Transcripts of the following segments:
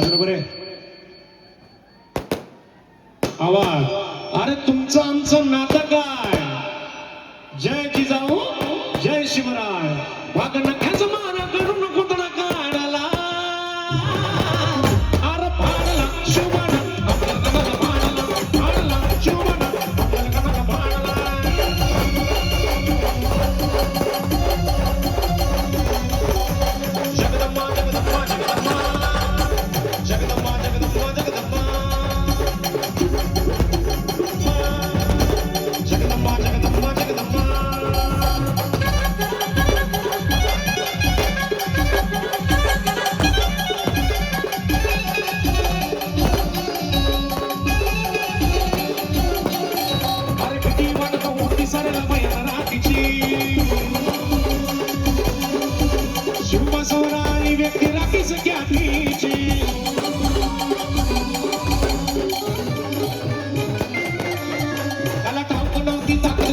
बरोबर आहे? आवाज. अरे तुमचं आमचं नातं काय? जय जिजाऊ जय शिवराय. સોનાની વ્યક્તિ રાખી શક્યા છે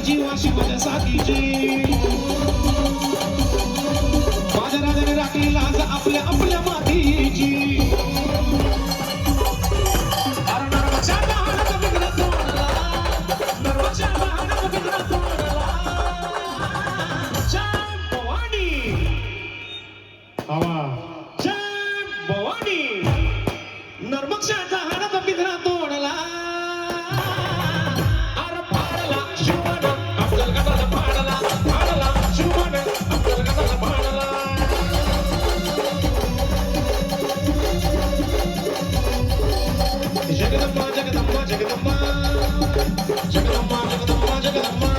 जीवाशी माझ्या साथीची. माझ्या राजाने राखली लाज आपल्या आपल्या मातीची. జగదమ్మ జగదమ్మ జగదమ్మ. జగదమ్మ జగదమ్మ జగదమ్మ.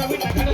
தமிழ்